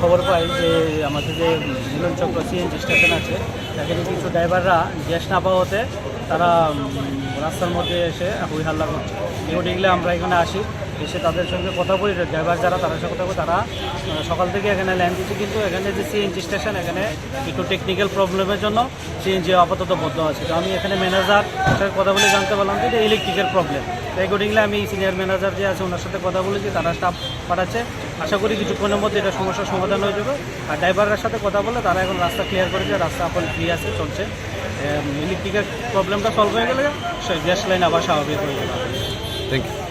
খবর পাই যে আমাদের যে মিলন চক্র সিএনজি স্টেশন আছে, এখানে কিছু ড্রাইভাররা গ্যাস না পাওয়াতে তারা রাস্তার মধ্যে এসে হুই হাল্লা করছে। এগুলো আমরা এখানে আসি। এসে তাদের সঙ্গে কথা বলি, ড্রাইভার যারা, তাদের সঙ্গে কথা বলি, তারা সকাল থেকে এখানে ল্যান্ড দিচ্ছে কিন্তু এখানে যে সিএনজি স্টেশন এখানে একটু টেকনিক্যাল প্রবলেমের জন্য সিএনজি আপাতত বদ্ধ আছে। তো আমি এখানে ম্যানেজার সাথে কথা বলে জানতে পারলাম যে ইলেকট্রিকের প্রবলেম অ্যাকর্ডিংলি আমি সিনিয়র ম্যানেজার যে আছে, ওনার সাথে কথা বলেছি, তারা স্টাফ পাঠাচ্ছে। আশা করি কিছুক্ষণের মধ্যে এটা সমস্যার সমাধান হয়ে যাবে। আর ড্রাইভারের সাথে কথা বলে তারা এখন রাস্তা ক্লিয়ার করেছে, রাস্তা এখন ফ্রি আছে, চলছে। ইলেকট্রিকের প্রবলেমটা সলভ হয়ে গেলে গ্যাস লাইন আবার স্বাভাবিক হয়ে যাবে। Thank you